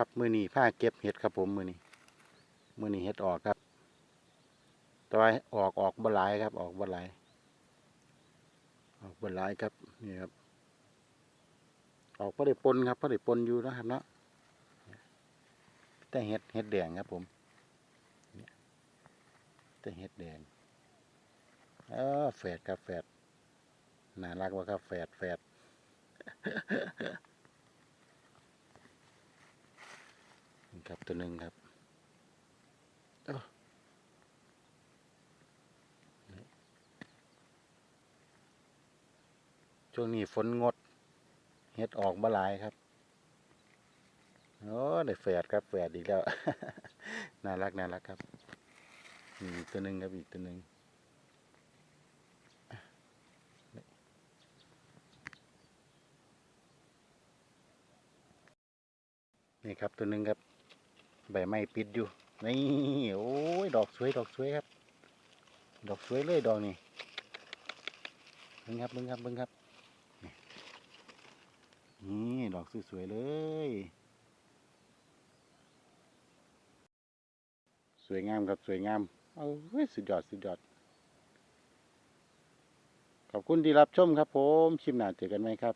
ครับมือนี้ผ้าเก็บเห็ดครับผมมือนี้มือนี้เห็ดออกครับตัวออกออกบ่หลายครับ ออกบ่หลายออกบ่หลายครับนี่ครับ ออกพอได้ปนครับพอได้ปนอยู่นะครับเนาะแต่เห็ดเห็ดแดงครับผมแต่เห็ดแดงเออแฝดครับแฝดน่ารักว่ะครับแฝดแฝด ครับตัวหนึ่งครับเอ้านี่ช่วงนี้ฝนงดเฮ็ดออกมาหลายครับโอ้ได้แฝดครับแฝดอีกแล้ว น่ารักน่ารักครับนี่อีกตัวหนึ่งครับอีกตัวหนึ่งนี่ครับตัวหนึ่งครับ ใบไม้ปิดอยู่ นี่โอ้ยดอกสวยดอกสวยครับ ดอกสวยเลยดอกนี่เบิ่งครับเบิ่งครับเบิ่งครับ นี่ดอกสวยๆเลย สวยงามครับสวยงามเอ้ยสุดยอดสุดยอด ขอบคุณที่รับชมครับผม ชิมหนาเจอกันไหมครับ